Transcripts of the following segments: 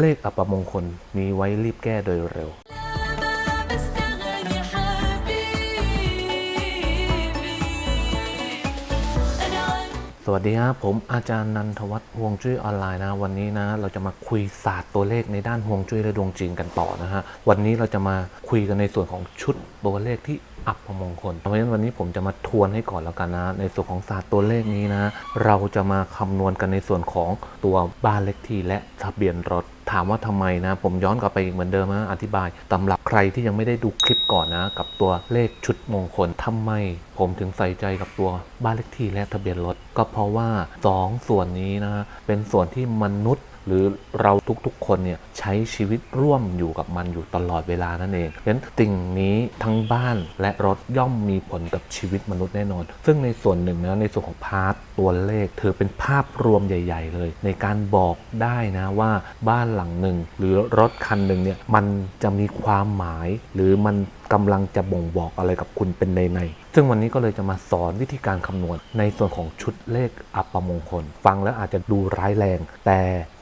เลขอัปมงคลมีไว้รีบแก้โดยเร็ว สวัสดีครับผมอาจารย์นันทวัฒน์ฮวงจุ้ยออนไลน์นะ วันนี้นะ เราจะมาคุยศาสตร์ตัวเลขในด้านฮวงจุ้ยและดวงจีนกันต่อนะฮะ วันนี้เราจะมาคุยกันในส่วนของชุดตัวเลขที่ อัปมงคล เพราะฉะนั้นวันนี้ผมจะมาทวนให้ก่อนแล้วกันนะ ในส่วนของศาสตร์ตัวเลขนี้นะ เราจะมาคำนวณกันในส่วนของตัวบ้านเลขที่และทะเบียนรถถามว่าทำไมนะ ผมย้อนกลับไปอีกเหมือนเดิมนะอธิบายตำรับใครที่ยังไม่ได้ดูคลิปก่อนนะ กับตัวเลขชุดมงคลทำไม ผมถึงใส่ใจกับตัวบ้านเลขที่และทะเบียนรถก็เพราะว่าสองส่วนนี้นะ เป็นส่วนที่มนุษย์ หรือเราทุกๆคนเนี่ยใช้ชีวิตร่วมอยู่กับมันอยู่ตลอดเวลานั่นเองฉะนั้นสิ่งนี้ทั้งบ้านและรถย่อมมีผลกับชีวิตมนุษย์แน่นอน ซึ่งในส่วนหนึ่งนะในส่วนของพาร์ทตัวเลขถือเป็นภาพรวมใหญ่ ๆ เลย ในการบอกได้นะว่าบ้านหลังหนึ่งหรือรถคันหนึ่งเนี่ยมันจะมีความหมายหรือมัน กำลังจะบ่งบอกอะไรกับคุณเป็นในในซึ่งวันนี้ก็เลยจะมาสอนวิธีการคำนวณในส่วนของชุดเลขอัปมงคล ฟังแล้วอาจจะดูร้ายแรง แต่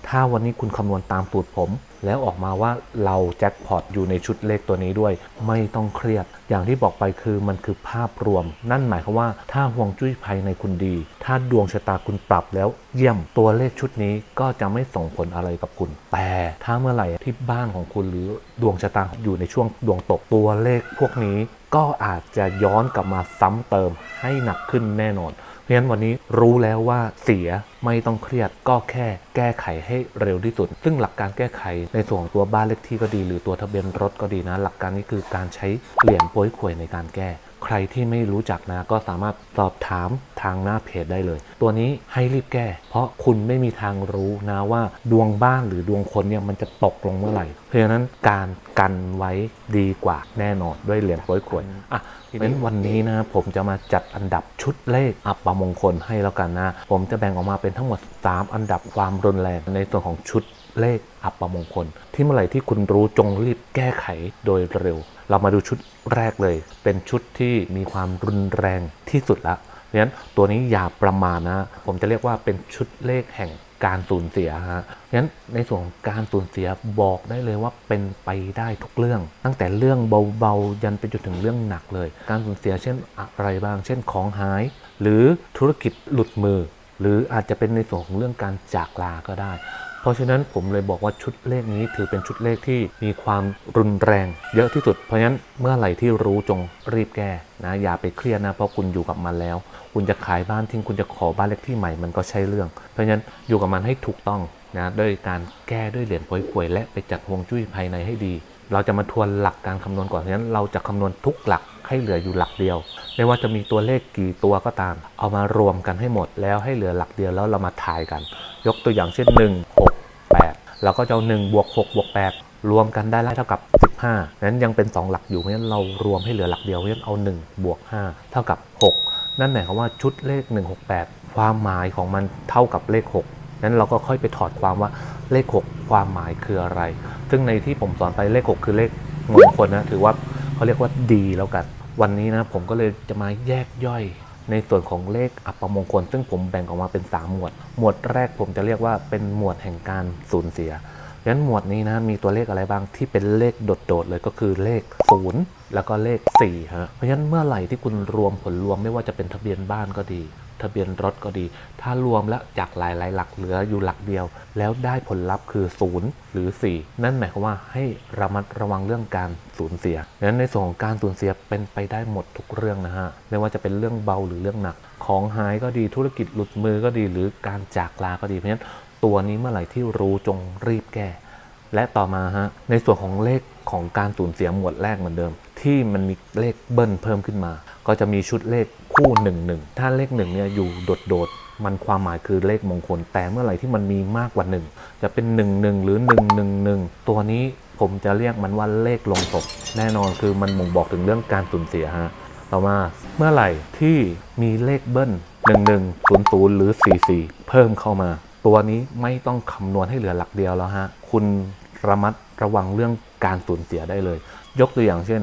ถ้าวันนี้คุณคำนวณตามสูตรผมแล้วออกมาว่าเราแจ็คพอตอยู่ในชุดเลขตัวนี้ด้วย ไม่ต้องเครียด อย่างที่บอกไปคือมันคือภาพรวม นั่นหมายความว่าถ้าห่วงจุ้ยภายในคุณดี ถ้าดวงชะตาคุณปรับแล้ว เยี่ยมตัวเลขชุดนี้ก็จะไม่ส่งผลอะไรกับคุณ แต่ถ้าเมื่อไหร่ที่บ้านของคุณหรือดวงชะตาอยู่ในช่วงดวงตกตัวเลขพวกนี้ ก็อาจจะย้อนกลับมาซ้ำเติมให้หนักขึ้นแน่นอน เพราะฉะนั้นวันนี้รู้แล้วว่าเสียไม่ต้องเครียดก็แค่แก้ไขให้เร็วที่สุด ซึ่งหลักการแก้ไขในส่วนของตัวบ้านเลขที่ก็ดี หรือตัวทะเบียนรถก็ดีนะ หลักการนี้คือการใช้เหรียญป้ยขวยในการแก้ ใครที่ไม่รู้จักนะก็สามารถสอบถามทางหน้าเพจได้เลย ตัวนี้ให้รีบแก้ เพราะคุณไม่มีทางรู้นะว่าดวงบ้านหรือดวงคนเนี่ยมันจะตกลงเมื่อไหร่ เพราะฉะนั้นการกันไว้ดีกว่าแน่นอนด้วยเหรียญโป้ยขวยอะเพราะฉะนั้นวันนี้นะผมจะมาจัดอันดับชุดเลขอัปมงคลให้แล้วกันนะ ผมจะแบ่งออกมาเป็นทั้งหมด 3 อันดับความรุนแรงในส่วนของชุด เลขอัปมงคล ที่เมื่อไหร่ที่คุณรู้จงรีบแก้ไขโดยเร็ว เรามาดูชุดแรกเลย เป็นชุดที่มีความรุนแรงที่สุดละเพราะฉะนั้นตัวนี้อย่าประมาทนะ ผมจะเรียกว่าเป็นชุดเลขแห่งการสูญเสียฮะงั้นในส่วนของการสูญเสียบอกได้เลยว่าเป็นไปได้ทุกเรื่อง ตั้งแต่เรื่องเบาๆ ยันไปจนถึงเรื่องหนักเลย การสูญเสียเช่นอะไรบ้าง เช่นของหาย หรือธุรกิจหลุดมือ หรืออาจจะเป็นในส่วนของเรื่องการจากลาก็ได้ ราะฉะนั้นผมเลยบอกว่าชุดเลขนี้ถือเป็นชุดเลขที่มีความรุนแรง เยอะที่สุด เพราะฉะนั้นเมื่อไหร่ที่รู้จงรีบแก้นะอย่าไปเครียดนะเพราะคุณอยู่กับมันแล้ว คุณจะขายบ้านทิ้งคุณจะขอบ้านเลขที่ใหม่มันก็ใช่เรื่อง เพราะฉะนั้นอยู่กับมันให้ถูกต้องนะด้วยการแก้ด้วยเหรียญป่วยๆและไปจัดฮวงจุ้ยภายในให้ดี เราจะมาทวนหลักการคำนวณก่อนเพราะฉะนั้นเราจะคำนวณทุกหลักให้เหลืออยู่หลักเดียว ไม่ว่าจะมีตัวเลขกี่ตัวก็ตาม เอามารวมกันให้หมดแล้วให้เหลือหลักเดียวแล้วเรามาทายกัน ยกตัวอย่างเช่น1 6 เราก็จะเอา1บวก6บวก8รวมกันได้เท่ากับ 15นั้นยังเป็น 2 หลักอยู่เพราะฉะนั้นเรารวมให้เหลือหลักเดียวเพราะฉะนั้นเอา1บวก5เท่ากับ 6 นั่นหมายความว่าชุดเลข 168 ความหมายของมันเท่ากับเลข 6 นั้นเราก็ค่อยไปถอดความว่าเลข 6 ความหมายคืออะไร ซึ่งในที่ผมสอนไปเลข 6 คือเลขมงคลนะถือว่าเขาเรียกว่าดีแล้วกัน วันนี้นะผมก็เลยจะมาแยกย่อย ในส่วนของเลขอัปมงคล ซึ่งผมแบ่งออกมาเป็น 3 หมวด หมวดแรกผมจะเรียกว่าเป็นหมวดแห่งการสูญเสียดังนั้นหมวดนี้นะมีตัวเลขอะไรบ้างที่เป็นเลขโดดๆเลยก็คือเลข0แล้วก็เลข4ฮะเพราะฉะนั้นเมื่อไหร่ที่คุณรวมผลรวมไม่ว่าจะเป็นทะเบียนบ้านก็ดี ทะเบียนรถก็ดี ถ้ารวมแล้วจากหลายๆ หลักเหลืออยู่หลักเดียว แล้วได้ผลลัพธ์คือ 0 หรือ 4 นั่นหมายความว่าให้ระมัดระวังเรื่องการสูญเสียดังนั้นในส่วนของการสูญเสียเป็นไปได้หมดทุกเรื่องนะฮะไม่ว่าจะเป็นเรื่องเบาหรือเรื่องหนัก ของหายก็ดีธุรกิจหลุดมือก็ดี หรือการจากลาก็ดีเพราะฉะนั้นตัวนี้เมื่อไหร่ที่รู้จงรีบแก้ และต่อมาฮะในส่วนของเลขของการสูญเสียหมวดแรกเหมือนเดิม ที่มันมีเลขเบิ้ลเพิ่มขึ้นมา ก็จะมีชุดเลข คู่1นหนึ่งถ้าเลข1เนี่ยอยู่โดดๆ มันความหมายคือเลขมงคล แต่เมื่อไหร่ที่มันมีมากกว่า 1 จะเป็น 1 1 หรือ 1 1 1 ตัวนี้ผมจะเรียกมันว่าเลขลงศพแน่นอนคือมันบ่งบอกถึงเรื่องการสูญเสียฮะต่อมาเมื่อไหร่ที่มีเลขเบิ้ล1 1 0 0 หรือ 4 4 เพิ่มเข้ามา ตัวนี้ไม่ต้องคำนวณให้เหลือหลักเดียวแล้วฮะคุณระมัดระวังเรื่องการสูญเสียได้เลย ยกตัวอย่างเช่น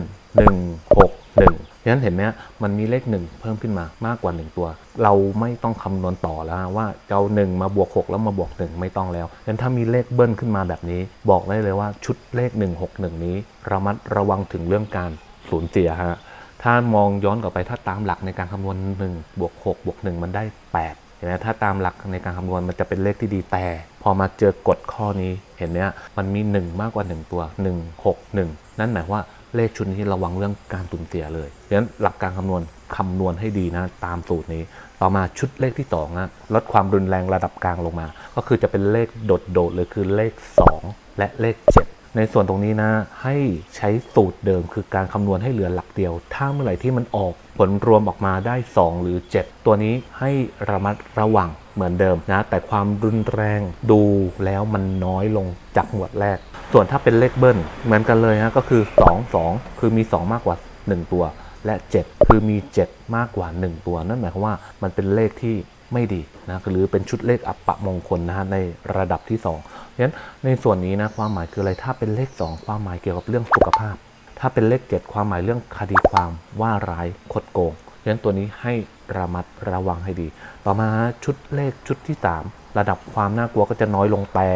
1 6 1 ฉะนั้นเห็นไหมฮะมันมีเลข 1 เพิ่มขึ้นมามากกว่า 1 ตัว เราไม่ต้องคำนวณต่อแล้วว่าจะเอา1มาบวก 6 แล้วมาบวก 1 ไม่ต้องแล้วฉะนั้นถ้ามีเลขเบิ้ลขึ้นมาแบบนี้ บอกได้เลยว่าชุดเลข 161 นี้ระมัดระวังถึงเรื่องการสูญเสียฮะถ้ามองย้อนกลับไปถ้าตามหลักในการคำนวณ1บวก6บวก1มันได้ 8 เห็นไหมถ้าตามหลักในการคำนวณมันจะเป็นเลขที่ดีแต่พอมาเจอกฎข้อนี้เห็นไหมฮะมันมี 1 มากกว่า 1 ตัว 1 6 1 นั่นหมายว่า เลขชุดนี้ระวังเรื่องการสูญเสียเลยดังนั้นหลักการคำนวณคำนวณให้ดีนะตามสูตรนี้ ต่อมาชุดเลขที่2นะลดความรุนแรงระดับกลางลงมา ก็คือจะเป็นเลขโดดๆเลยคือเลข 2 และเลข 7 ในส่วนตรงนี้นะให้ใช้สูตรเดิมคือการคำนวณให้เหลือหลักเดียว ถ้าเมื่อไหร่ที่มันออกผลรวมออกมาได้ 2 หรือ 7 ตัวนี้ให้ระมัดระวังเหมือนเดิมนะ แต่ความรุนแรงดูแล้วมันน้อยลงจากหมวดแรก ส่วนถ้าเป็นเลขเบิ้ลเหมือนกันเลยฮะก็คือ 2 2 คือมี 2 มากกว่า 1 ตัว และ 7 คือมี 7 มากกว่า 1 ตัว นั่นหมายความว่ามันเป็นเลขที่ไม่ดีนะหรือเป็นชุดเลขอัปปะมงคลนะฮะในระดับที่2เพราะฉะนั้นในส่วนนี้นะความหมายคืออะไรถ้าเป็นเลข 2 ความหมายเกี่ยวกับเรื่องสุขภาพ ถ้าเป็นเลข 7 ความหมายเรื่องคดีความว่าร้ายคดโกง ฉะนั้นตัวนี้ให้ระมัดระวังให้ดี ต่อมาชุดเลขชุดที่ 3 ระดับความน่ากลัวก็จะน้อยลงแต่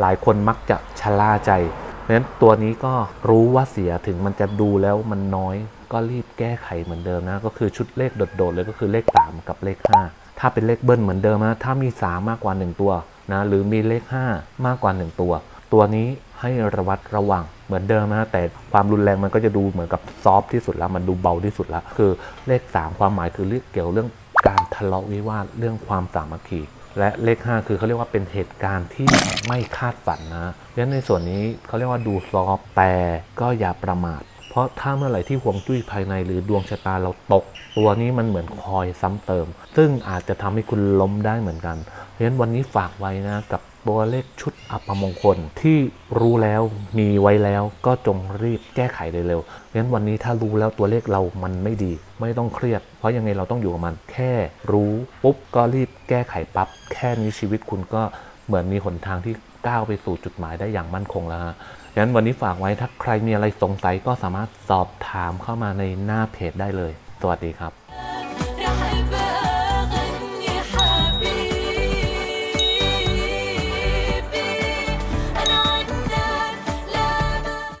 หลายคนมักจะชะล่าใจ เพราะฉะนั้นตัวนี้ก็รู้ว่าเสียถึงมันจะดูแล้วมันน้อยก็รีบแก้ไขเหมือนเดิมนะ ก็คือชุดเลขโดดๆเลยก็คือเลข 3 กับเลข 5 ถ้าเป็นเลขเบิ้ลเหมือนเดิมนะถ้ามี 3 มากกว่า 1 ตัวนะหรือมีเลข 5 มากกว่า 1 ตัว ตัวนี้ ให้ระวัดระวังเหมือนเดิมนะแต่ความรุนแรงมันก็จะดูเหมือนกับซอฟที่สุดแล้วมันดูเบาที่สุดแล้วคือเลข 3 ความหมายคือเรื่องเกี่ยวเรื่องการทะเลาะวิวาทเรื่องความสามัคคีและเลข 5 คือเขาเรียกว่าเป็นเหตุการณ์ที่ไม่คาดฝันนะเพราะฉะนั้นในส่วนนี้เขาเรียกว่าดูซอฟแต่ก็อย่าประมาทเพราะถ้าเมื่อไหร่ที่ห่วงจุ้ยภายในหรือดวงชะตาเราตก ตัวนี้มันเหมือนคอยซ้ำเติม ซึ่งอาจจะทำให้คุณล้มได้เหมือนกัน เพราะฉะนั้นวันนี้ฝากไว้นะกับ ตัวเลขชุดอัปมงคลที่รู้แล้วมีไว้แล้วก็จงรีบแก้ไขเร็วๆเพราะฉะนั้นวันนี้ถ้ารู้แล้วตัวเลขเรามันไม่ดี ไม่ต้องเครียด เพราะยังไงเราต้องอยู่กับมัน แค่รู้ปุ๊บก็รีบแก้ไขปั๊บแค่นี้ชีวิตคุณก็เหมือนมีหนทางที่ก้าวไปสู่จุดหมายได้อย่างมั่นคงแล้วฮะงั้นวันนี้ฝากไว้ถ้าใครมีอะไรสงสัยก็สามารถสอบถามเข้ามาในหน้าเพจได้เลย สวัสดีครับ